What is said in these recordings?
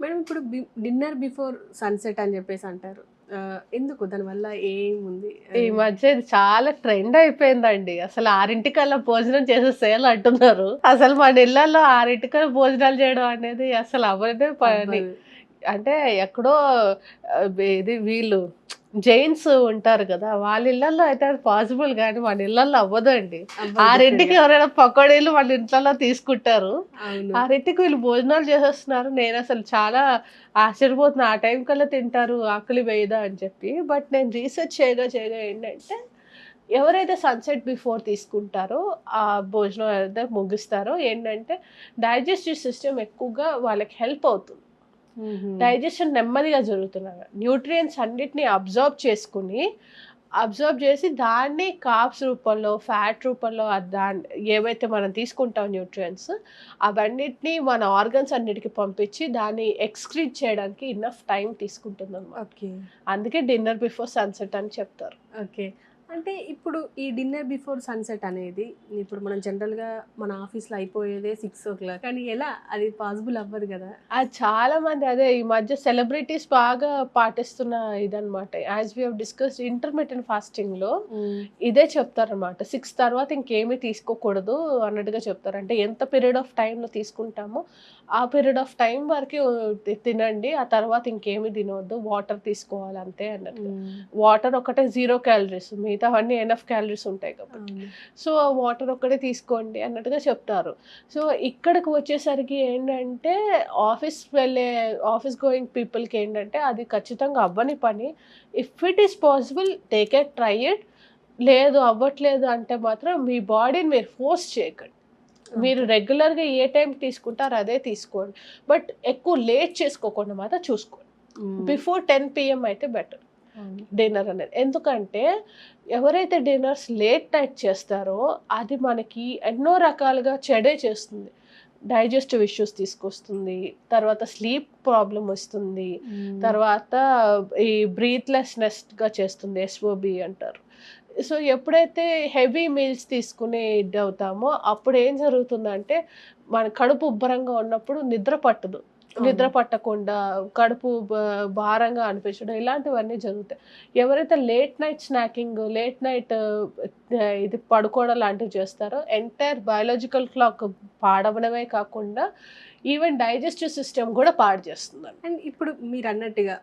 Madam ఇప్పుడు dinner before sunset అని చెప్పేసి అంటారు. ఎందుకు? దానివల్ల ఏముంది? ఈ మధ్య ఇది చాలా ట్రెండ్ అయిపోయిందండి. అసలు ఆరింటికల్లా భోజనం చేసేసేయాలి అంటున్నారు? అసలు మన ఇళ్ళలో ఆరింటికల్లా భోజనాలు చేయడం అనేది అసలు అవనే పని. అంటే ఎక్కడో ఇది వీళ్ళు జైన్స్ ఉంటారు కదా వాళ్ళ ఇళ్ళలో అయితే అది పాసిబుల్ కానీ మన ఇళ్ళలో అవ్వదండి. అవ్వదు ఆరింటికి కదా. ఎవరైనా పకోడీలు వాళ్ళ ఇంట్లో తీసుకుంటారు. అవును. ఆరింటికి వీళ్ళు భోజనాలు చేసేస్తున్నారు. నేను అసలు చాలా ఆశ్చర్యపోతున్నా ఆ టైం కల్లా తింటారు ఆకలి వేయదా అని చెప్పి. బట్ నేను రీసెర్చ్ చేయగా చేయగా ఏంటంటే ఎవరైతే సన్సెట్ బిఫోర్ తీసుకుంటారో ఆ భోజనం అయితే ముగిస్తారో ఏంటంటే డైజెస్టివ్ సిస్టమ్ ఎక్కువగా వాళ్ళకి హెల్ప్ అవుతుంది. డైజెషన్ నెమ్మదిగా జరుగుతున్నాయి న్యూట్రియంట్స్ అన్నిటిని అబ్జర్వ్ చేసుకుని అబ్జర్వ్ చేసి దాన్ని కాప్స్ రూపంలో ఫ్యాట్ రూపంలో దాన్ని ఏవైతే మనం తీసుకుంటాం న్యూట్రియంట్స్ అవన్నిటిని మన ఆర్గన్స్ అన్నిటికి పంపించి దాన్ని ఎక్స్క్రీట్ చేయడానికి ఇన్నఫ్ టైం తీసుకుంటుంది అనమాట అందుకే డిన్నర్ బిఫోర్ సన్సెట్ అని చెప్తారు. ఓకే. అంటే ఇప్పుడు ఈ డిన్నర్ బిఫోర్ సన్సెట్ అనేది ఇప్పుడు మనం జనరల్గా మన ఆఫీస్లో అయిపోయేదే సిక్స్ ఓ క్లాక్ కానీ ఎలా? అది పాసిబుల్ అవ్వదు కదా. అది చాలా మంది అదే ఈ మధ్య సెలబ్రిటీస్ బాగా పాటిస్తున్న ఇదనమాట as we have discuss intermediate ఫాస్టింగ్లో ఇదే చెప్తారనమాట సిక్స్ తర్వాత ఇంకేమీ తీసుకోకూడదు అన్నట్టుగా చెప్తారు. అంటే ఎంత పీరియడ్ ఆఫ్ టైంలో తీసుకుంటామో ఆ పీరియడ్ ఆఫ్ టైం వరకు తినండి. ఆ తర్వాత ఇంకేమీ తినవద్దు వాటర్ తీసుకోవాలి అంతే అన్నట్టు వాటర్ ఒకటే జీరో క్యాలరీస్ మిగతా అన్నీ ఎనఫ్ క్యాలరీస్ ఉంటాయి కాబట్టి. సో వాటర్ ఒక్కటే తీసుకోండి అన్నట్టుగా చెప్తారు. సో ఇక్కడికి వచ్చేసరికి ఏంటంటే ఆఫీస్ వెళ్ళే ఆఫీస్ గోయింగ్ పీపుల్కి ఏంటంటే అది ఖచ్చితంగా అవ్వని పని. If it is possible take a try it లేదు అవ్వట్లేదు అంటే మాత్రం మీ బాడీని మీరు ఫోర్స్ చేయకండి. మీరు రెగ్యులర్గా ఏ టైం తీసుకుంటారో అదే తీసుకోండి. బట్ ఎక్కువ లేట్ చేసుకోకుండా మాత్రం చూసుకోండి. బిఫోర్ టెన్ పిఎం అయితే బెటర్. డిన్నర్ అనేది. ఎందుకంటే ఎవరైతే డిన్నర్స్ లేట్ నైట్ చేస్తారో అది మనకి ఎన్నో రకాలుగా చెడే చేస్తుంది. డైజెస్టివ్ ఇష్యూస్ తీసుకొస్తుంది తర్వాత స్లీప్ ప్రాబ్లం వస్తుంది. తర్వాత ఈ బ్రీత్లెస్నెస్గా చేస్తుంది ఎస్ఓబి అంటారు. సో ఎప్పుడైతే హెవీ మీల్స్ తీసుకునే ఇది అవుతామో అప్పుడు ఏం జరుగుతుందంటే మన కడుపు ఉబ్బరంగా ఉన్నప్పుడు నిద్ర పట్టదు. నిద్ర పట్టకుండా కడుపు భారంగా అనిపించడం ఇలాంటివన్నీ జరుగుతాయి. ఎవరైతే late night snacking late night ఇది పడుకోవడం లాంటివి చేస్తారో ఎంటైర్ బయాలజికల్ క్లాక్ పాడవడమే కాకుండా ఈవెన్ డైజెస్టివ్ సిస్టమ్ కూడా పాడు చేస్తుంది అండ్ ఇప్పుడు మీరు అన్నట్టుగా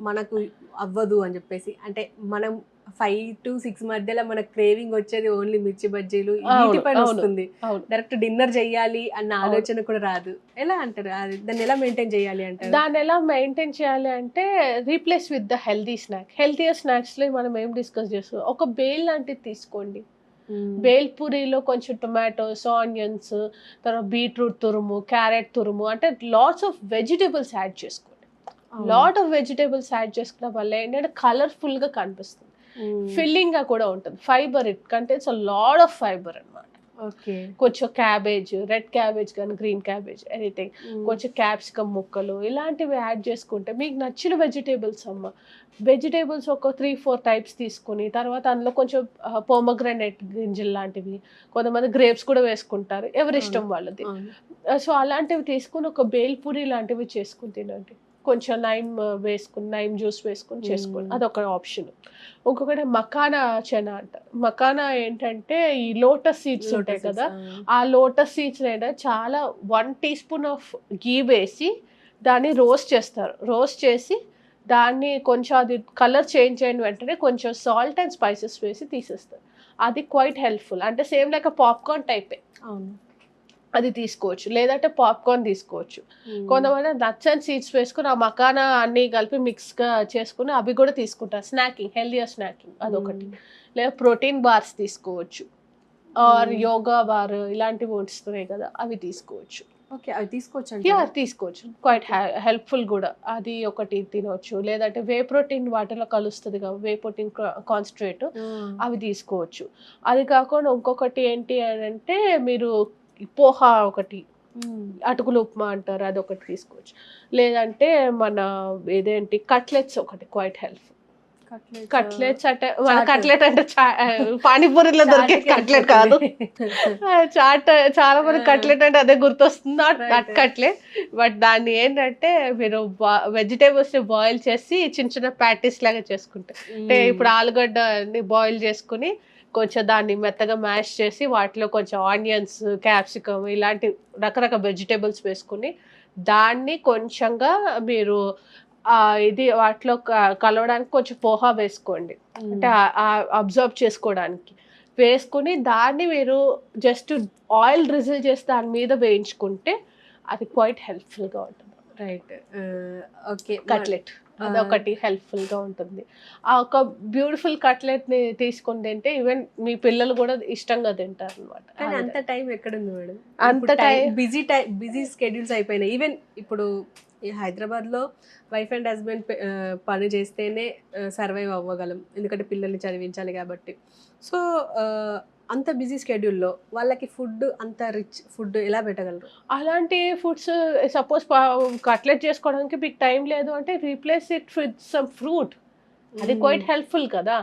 మనకు అవ్వదు అని చెప్పేసి అంటే మనం ఫైవ్ టు సిక్స్ మధ్యలో మన క్రేవింగ్ వచ్చేది ఓన్లీ మిర్చి బజ్జీలు. వీటి పైన. వస్తుంది. డైరెక్ట్ డిన్నర్ చెయ్యాలి అన్న. ఆలోచన కూడా రాదు. ఎలా అంటారు? దాన్ని ఎలా మెయింటైన్ చేయాలి అంటారు? దాన్ని ఎలా మెయింటైన్ చేయాలి అంటే replace with the healthy snack healthier స్నాక్స్లో మనం ఏం డిస్కస్ చేస్తాం? ఒక బేల్ లాంటిది తీసుకోండి. బేల్ పూరీలో కొంచెం టొమాటోస్ ఆనియన్స్ తర్వాత బీట్రూట్ తురుము క్యారెట్ తురుము అంటే లాట్స్ ఆఫ్ వెజిటేబుల్స్ యాడ్ చేసుకోండి. లాట్ ఆఫ్ వెజిటేబుల్స్ యాడ్ చేసుకోవడం వల్ల ఏంటంటే కలర్ఫుల్గా కనిపిస్తుంది. మ్మ్. ఫిల్లింగ్గా కూడా ఉంటుంది. Fibre it contains lot of fibre అన్నమాట. ఓకే. కొంచెం క్యాబేజ్ రెడ్ క్యాబేజ్ కానీ గ్రీన్ క్యాబేజ్ ఎనీథింగ్. మ్మ్. కొంచెం క్యాప్సికమ్ ముక్కలు ఇలాంటివి యాడ్ చేసుకుంటే మీకు నచ్చిన వెజిటేబుల్స్ అమ్మ. వెజిటేబుల్స్ ఒక త్రీ ఫోర్ టైప్స్ తీసుకుని తర్వాత అందులో కొంచెం పోమగ్రనేట్ గింజలు లాంటివి కొంతమంది గ్రేప్స్ కూడా వేసుకుంటారు. ఎవరి ఇష్టం వాళ్ళది. సో అలాంటివి తీసుకుని ఒక బేల్పూరి లాంటివి చేసుకుని తినండి. కొంచెం నైమ్ వేసుకుని నైమ్ జ్యూస్ వేసుకుని చేసుకోండి మ్మ్. అదొక ఆప్షన్. ఇంకొకటి మకానా చెన అంటారు మకానా ఏంటంటే ఈ లోటస్ సీడ్స్ ఉంటాయి కదా ఆ. ఆ లోటస్ సీడ్స్ ఏంటంటే చాలా one teaspoon of ghee వేసి దాన్ని రోస్ట్ చేస్తారు. రోస్ట్ చేసి దాన్ని కొంచెం అది కలర్ చేంజ్ అయిన వెంటనే కొంచెం సాల్ట్ అండ్ స్పైసెస్ వేసి తీసేస్తారు. అది క్వైట్ హెల్ప్ఫుల్. అంటే సేమ్ లైక్ పాప్కార్న్ టైపే. అవును. అది తీసుకోవచ్చు లేదంటే పాప్కార్న్ తీసుకోవచ్చు. కొంతమంది అండ్ సీడ్స్ వేసుకుని ఆ మకానా అన్ని కలిపి మిక్స్గా చేసుకుని అవి కూడా తీసుకుంటారు స్నాకింగ్ హెల్దియర్ స్నాకింగ్ అదొకటి. లేదా ప్రోటీన్ బార్స్ తీసుకోవచ్చు ఆర్. యోగా బార్ ఇలాంటివి వస్తున్నాయి కదా అవి తీసుకోవచ్చు ఓకే అవి తీసుకోవచ్చు? తీసుకోవచ్చు క్వైట్ హెల్ప్ఫుల్ కూడా అది ఒకటి తినవచ్చు లేదంటే వే ప్రోటీన్ వాటిలో కలుస్తుంది కదా వే ప్రోటీన్ కాన్సన్ట్రేట్. అవి తీసుకోవచ్చు అది కాకుండా ఇంకొకటి ఏంటి అని అంటే మీరు పోహా ఒకటి. అటుకులు ఉప్మా అంటారు అది ఒకటి తీసుకోవచ్చు. లేదంటే మన ఇదేంటి కట్లెట్స్ ఒకటి క్వైట్ హెల్ప్ కట్లెట్స్ అంటే మన. కట్లెట్ అంటే చా- పానీపూరిలో దొరికే కట్లెట్ కాదు. చాట్ చాలా మంది. కట్లెట్ అంటే అదే గుర్తొస్తుంది. Not cutlet. బట్ దాన్ని ఏంటంటే మీరు వెజిటేబుల్స్ని బాయిల్ చేసి చిన్న చిన్న ప్యాటీస్ లాగా చేసుకుంటారు. అంటే ఇప్పుడు ఆలుగడ్డని బాయిల్ చేసుకుని కొంచెం దాన్ని మెత్తగా మ్యాష్ చేసి వాటిలో కొంచెం ఆనియన్స్ క్యాప్సికమ్ ఇలాంటి రకరకాల వెజిటేబుల్స్ వేసుకుని దాన్ని కొంచెంగా మీరు ఇది వాటిలో క- కలవడానికి కొంచెం పోహా వేసుకోండి. అంటే అబ్జర్వ్ చేసుకోవడానికి. వేసుకుని దాన్ని మీరు జస్ట్ ఆయిల్ రిజిల్ చేసి దాని మీద వేయించుకుంటే అది క్వైట్ హెల్ప్ఫుల్గా ఉంటుంది. రైట్. ఓకే. కట్లెట్. అదొకటి helpful గా ఉంటుంది. ఆ ఒక బ్యూటిఫుల్ని తీసుకొని తింటే ఈవెన్ మీ పిల్లలు కూడా ఇష్టంగా తింటారు కానీ అంత అనమాట టైం ఎక్కడుంది మేడం? అంత time- busy time busy schedules అయిపోయినాయి. ఈవెన్ ఇప్పుడు ఈ హైదరాబాద్లో వైఫ్ అండ్ హస్బెండ్ పని చేస్తేనే సర్వైవ్ అవ్వగలం. ఎందుకంటే పిల్లల్ని చదివించాలి కాబట్టి. సో అంత బిజీ స్కెడ్యూల్లో వాళ్ళకి ఫుడ్ అంత రిచ్ ఫుడ్ ఎలా పెట్టగలరు? అలాంటి ఫుడ్స్ సపోజ్ కట్లెట్ చేసుకోవడానికి మీకు టైం లేదు అంటే replace it with some fruit. అది క్వైట్ హెల్ప్ఫుల్ కదా.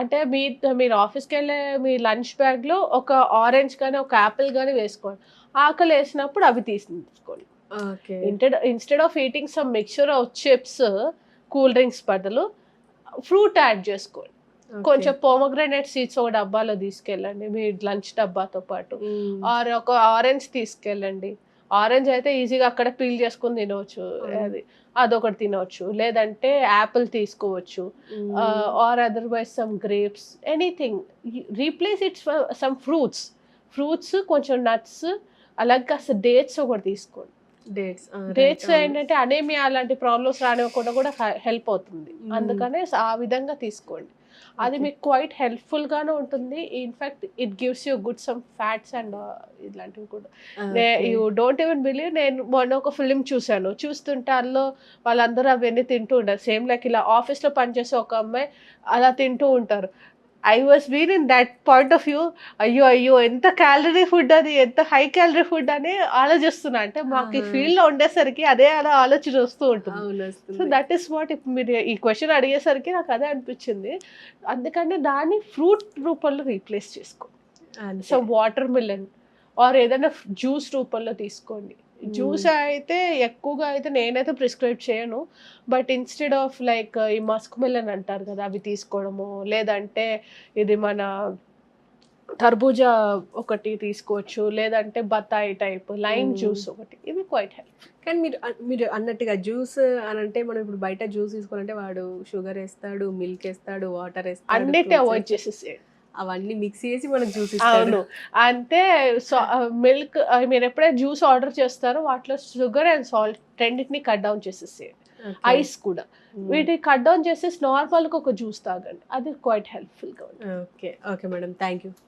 అంటే మీ మీరు ఆఫీస్కి వెళ్ళే మీ లంచ్ బ్యాగ్లో ఒక ఆరెంజ్ కానీ ఒక యాపిల్ కానీ వేసుకోండి. ఆకలి వేసినప్పుడు అవి తీసుకోండి okay. Instead instead of eating some mixture of chips cool drinks బదులు ఫ్రూట్ యాడ్ చేసుకోండి. కొంచెం పోమగ్రానైట్ సీడ్స్ ఒక డబ్బాలో తీసుకెళ్ళండి. మీ లంచ్ డబ్బాతో పాటు. ఆర్ ఒక ఆరెంజ్ తీసుకెళ్ళండి. ఆరెంజ్ అయితే ఈజీగా అక్కడ పీల్ చేసుకుని తినవచ్చు. Mm. అది అదొకటి తినవచ్చు. లేదంటే యాపిల్ తీసుకోవచ్చు. Or otherwise some grapes anything replace its some fruits fruits కొంచెం నట్స్ అలాగే కాస్త డేట్స్ ఒకటి తీసుకోండి. డేట్స్ డేట్స్ ఏంటంటే అనేమియా అలాంటి ప్రాబ్లమ్స్ రానివ్వకుండా కూడా హెల్ప్ అవుతుంది. Mm. అందుకనే ఆ విధంగా తీసుకోండి. అది. మీకు క్వైట్ హెల్ప్ఫుల్ గానే ఉంటుంది. In fact it gives you good some fats and ఇలాంటివి కూడా. యూ డోంట్ ఈవెన్ బిలీవ్ నేను మొన్న ఒక ఫిలిం చూశాను. చూస్తుంటే అందులో వాళ్ళందరూ అవన్నీ తింటూ ఉంటారు. సేమ్ లైక్ ఇలా ఆఫీస్లో పనిచేసే ఒక అమ్మాయి అలా తింటూ ఉంటారు. I was been in that point of view అయ్యో అయ్యో ఎంత క్యాలరీ ఫుడ్ అది ఎంత హై క్యాలరీ ఫుడ్ అని ఆలోచిస్తున్నా. అంటే మాకు ఈ ఆహా. ఫీల్డ్లో ఉండేసరికి అదే అలా ఆలోచన వస్తూ ఉంటుంది. సో దట్ ఈస్ వాట్ ఇప్పుడు మీరు ఈ క్వశ్చన్ అడిగేసరికి నాకు అదే అనిపించింది. అందుకని దాన్ని ఫ్రూట్ రూపంలో రీప్లేస్ చేసుకో. సో వాటర్ మిలన్ ఆర్ ఏదైనా జ్యూస్ రూపంలో తీసుకోండి. జ్యూస్ అయితే ఎక్కువగా అయితే నేనైతే ప్రిస్క్రైబ్ చేయను. బట్ ఇన్స్టెడ్ ఆఫ్ లైక్ ఈ మస్క్ మిలన్ అంటారు కదా అవి తీసుకోవడము. లేదంటే ఇది మన తర్బూజా ఒకటి తీసుకోవచ్చు. లేదంటే బత్తాయి టైప్ లైమ్. జ్యూస్ ఒకటి. ఇవి క్వైట్ హెల్ప్. కానీ మీరు మీరు అన్నట్టుగా జ్యూస్ అని అంటే మనం ఇప్పుడు బయట జ్యూస్ తీసుకోవాలంటే వాడు షుగర్ వేస్తాడు మిల్క్ వేస్తాడు వాటర్ వేస్తాడు అన్నిటి అవాయిడ్. చేసేసేయండి. అవన్నీ మిక్స్ చేసి మనకు జ్యూస్ అవును. అంటే మిల్క్ మీరు ఎప్పుడైతే జ్యూస్ ఆర్డర్ చేస్తారో వాటిలో షుగర్ అండ్ సాల్ట్ రెండింటిని కట్ డౌన్ చేసేసేయండి. ఐస్ కూడా. వీటిని కట్ డౌన్ చేసేసి నార్మల్గా ఒక జ్యూస్ తాగండి. అది క్వైట్ హెల్ప్ఫుల్గా ఉంటుంది. Okay okay madam thank you